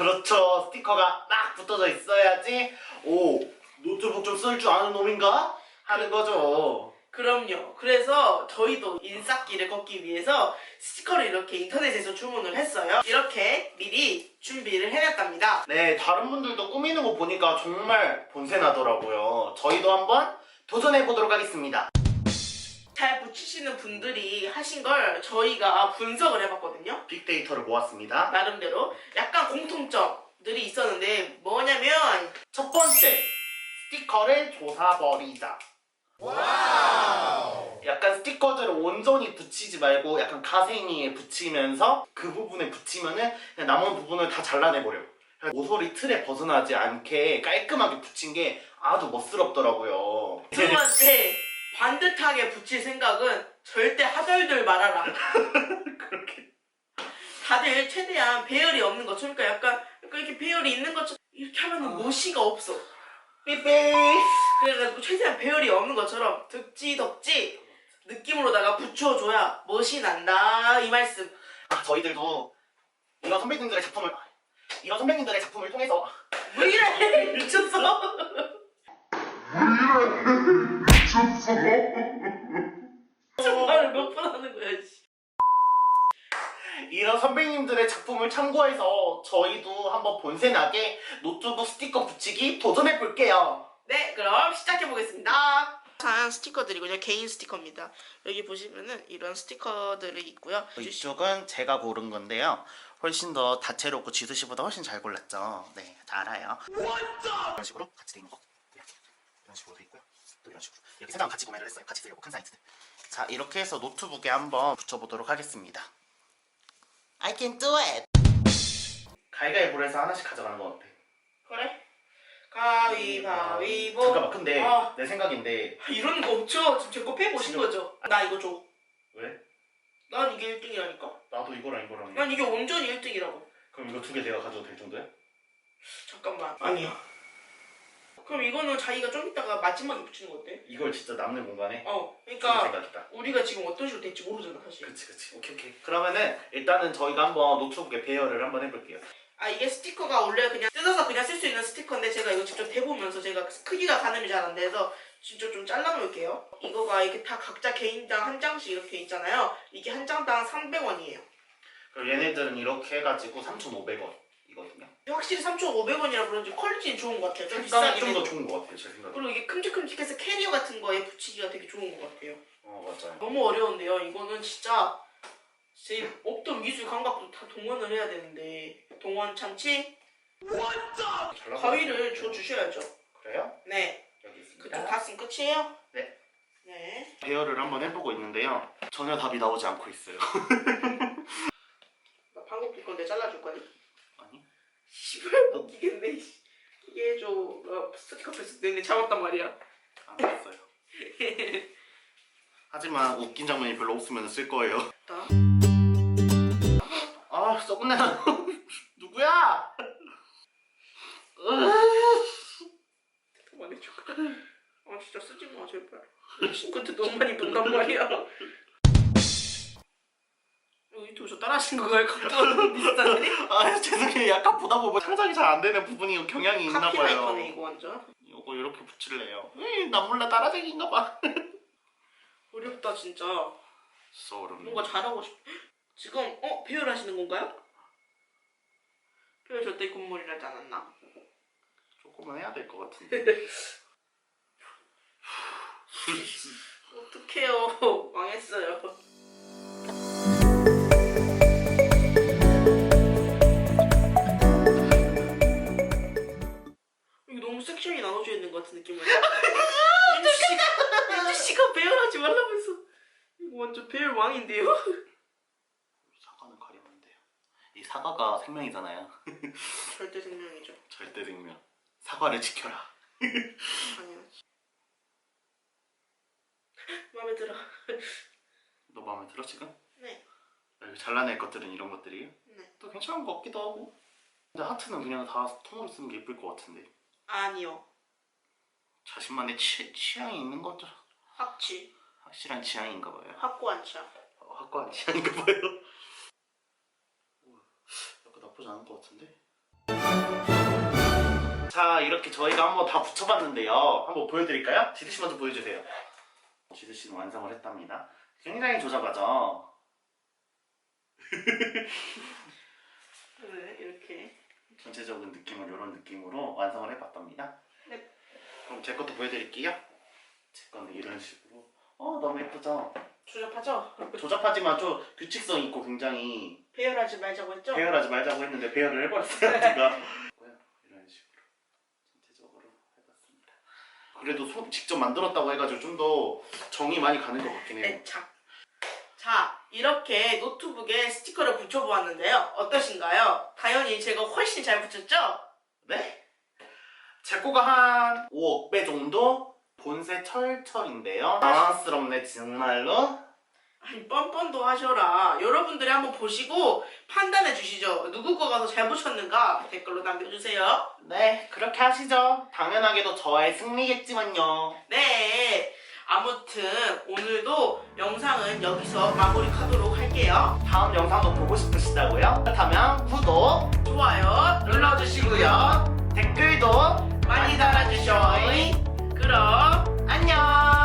그렇죠 스티커가 딱 붙어져 있어야지 오 노트북 좀 쓸 줄 아는 놈인가 하는 거죠 그럼요. 그래서 저희도 인싸길을 걷기 위해서 스티커를 이렇게 인터넷에서 주문을 했어요. 이렇게 미리 준비를 해놨답니다. 네 다른 분들도 꾸미는 거 보니까 정말 본세나더라고요 저희도 한번 도전해 보도록 하겠습니다 잘 붙이시는 분들이 하신 걸 저희가 분석을 해봤거든요. 빅데이터를 모았습니다. 나름대로. 약간 공통점들이 있었는데 뭐냐면 첫 번째 스티커를 조사버리자. 약간 스티커들을 온전히 붙이지 말고 약간 가생이에 붙이면서 그 부분에 붙이면은 그냥 남은 부분을 다 잘라내버려. 모서리 틀에 벗어나지 않게 깔끔하게 붙인 게 아주 멋스럽더라고요. 두 번째 반듯하게 붙일 생각은 절대 하덜덜 말아라. 그렇게 다들 최대한 배열이 없는 것처럼 그러니까 약간, 약간 이렇게 배열이 있는 것처럼 이렇게 하면은 모시가 없어. 삐삐 그래가지고 최대한 배열이 없는 것처럼 덕지 덕지 느낌으로다가 붙여줘야 멋이 난다 이 말씀. 아, 저희들도 이런 선배님들의 작품을 이런 선배님들의 작품을 통해서 왜 이래 미쳤어? 말을 몇번 하는 거야 씨. 이런 선배님들의 작품을 참고해서 저희도 한번 본세나게 노트북 스티커 붙이기 도전해 볼게요. 네 그럼 시작해 보겠습니다. 다양한 스티커들이고요 개인 스티커입니다. 여기 보시면은 이런 스티커들이 있고요. 이쪽은 제가 고른 건데요. 훨씬 더 다채롭고 지수 씨보다 훨씬 잘 골랐죠. 네, 잘 알아요. 이런 식으로 같이 돼 있는 거. 이런 식으로 돼 있고요. 또 이런 식으로 이렇게 세 장 같이 구매를 했어요. 같이 쓰려고 큰 사이즈들. 자, 이렇게 해서 노트북에 한번 붙여보도록 하겠습니다. I can do it. 가위가위보로 해서 하나씩 가져가는 건 어때? 그래? 가위바위보. 잠깐만, 근데 아. 내 생각인데 아, 이런 거 없죠? 지금 제거 빼보신 지금- 거죠? 나 이거 줘. 왜? 난 이게 1등이라니까? 나도 이거랑 이거랑 난 이게 온전히 1등이라고. 그럼 이거 두 개 내가 가져도 될 정도야? 잠깐만. 아니야. 그럼 이거는 자기가 좀 이따가 마지막에 붙이는 거 어때? 이걸 진짜 남는 공간에 어. 그러니까 생각이다. 우리가 지금 어떤 식으로 될지 모르잖아, 사실. 그치 그치 오케이 오케이 그러면은 일단은 저희가 한번 노트북에 배열을 한번 해볼게요 아, 이게 스티커가 원래 그냥 뜯어서 그냥 쓸 수 있는 스티커인데 제가 이거 직접 대보면서 제가 크기가 가늠이 잘 안 돼서 진짜 좀 잘라놓을게요. 이거가 이게 다 각자 개인당 한 장씩 이렇게 있잖아요. 이게 한 장당 300원이에요. 그럼 얘네들은 이렇게 해가지고 3,500원이거든요 확실히 3,500원이라 그런지 퀄리티는 좋은 것 같아요. 좀 색감이 비싸긴 좀더 해도. 좋은 것 같아요 제 생각에 그리고 이게 큼직큼직해서 캐리어 같은 거에 붙이기가 되게 좋은 것 같아요. 어 맞아요 너무 어려운데요. 이거는 진짜 제 없던 미술 감각도 다 동원을 해야 되는데 동원 참치 잘 나가요. 가위를 줘 주셔야죠. 그래요? 네, 여기 있습니다 그쪽 다쓴 끝이에요. 네. 네. 배열을 한번 해보고 있는데요 전혀 답이 나오지 않고 있어요 나 방금 줄 건데 잘라줄 거니? 씨발 웃기겠네. 씨. 이게. 나 스티커 패스 내내 잡았단 말이야. 안 했어요 하지만 웃긴 장면이 별로 없으면 쓸 거예요 나. 아 내가 누구야? 그만해줘. 아 진짜 쓰지 마 제발. 근데 너무 많이 본단 말이야. 저 따라하신 거가요? 감독님 비슷한데? 아 죄송해요 약간 보다 보면 상상이 잘 안 되는 부분이 경향이 있나 카피라이터네 봐요 이거 완전. 이거 이렇게 붙일래요 에이 난 몰라 따라쟁인가 봐 어렵다 진짜. 어렵네 뭔가 잘하고 싶. 지금 어 배열하시는 건가요? 배열 절대 굿물이라지 않았나? 조금은 해야 될 것 같은데 어떡해요 망했어요. 같은 느낌이야. 윤주 씨가 윤주 씨가 배열하지 말라면서 이거 완전 배열 왕인데요? 사과는 가리는데요 이 사과가 생명이잖아요 절대 생명이죠. 절대 생명 사과를 지켜라 당연하지. 마음에 들어. 너 마음에 들어 지금? 네, 여기 잘라낼 것들은 이런 것들이에요? 네. 또 괜찮은 것 같기도 하고 근데 하트는 그냥 다 통으로 쓰는 게 예쁠 것 같은데 아니요. 자신만의 취, 취향이 있는 거죠 확치. 확실한 취향인가 봐요 확고한 취향. 어, 확고한 취향인가 봐요 오, 나쁘지 않은 것 같은데. 자 이렇게 저희가 한번 다 붙여봤는데요. 한번 보여드릴까요? 지드 씨 먼저 보여주세요. 지드 씨는 완성을 했답니다. 굉장히 조잡하죠. 네, 이렇게. 전체적인 느낌을 이런 느낌으로 완성을 해봤답니다. 네. 그럼 제 것도 보여드릴게요. 제 거는 이런 식으로. 어 너무 예쁘죠? 조잡하죠? 조잡하지만 좀 규칙성 있고 굉장히 배열하지 말자고 했죠? 배열하지 말자고 했는데 배열을 해버렸어요 제가. 이런 식으로 전체적으로 해봤습니다. 그래도 손 직접 만들었다고 해가지고 좀 더 정이 많이 가는 것 같긴 해요. 네, 자. 자, 이렇게 노트북에 스티커를 붙여보았는데요. 어떠신가요? 당연히 제가 훨씬 잘 붙였죠? 네? 제 거가 한 5억 배 정도 본색 철철인데요. 당황스럽네 정말로. 아니, 뻔뻔도 하셔라. 여러분들이 한번 보시고 판단해 주시죠. 누구 거가 더잘 붙였는가 댓글로 남겨주세요. 네 그렇게 하시죠. 당연하게도 저의 승리겠지만요. 네. 아무튼 오늘도 영상은 여기서 마무리하도록 할게요. 다음 영상도 보고 싶으시다고요? 그렇다면 구독, 좋아요 눌러주시고요. 댓글도 많이 달아주셔요. 그럼 안녕.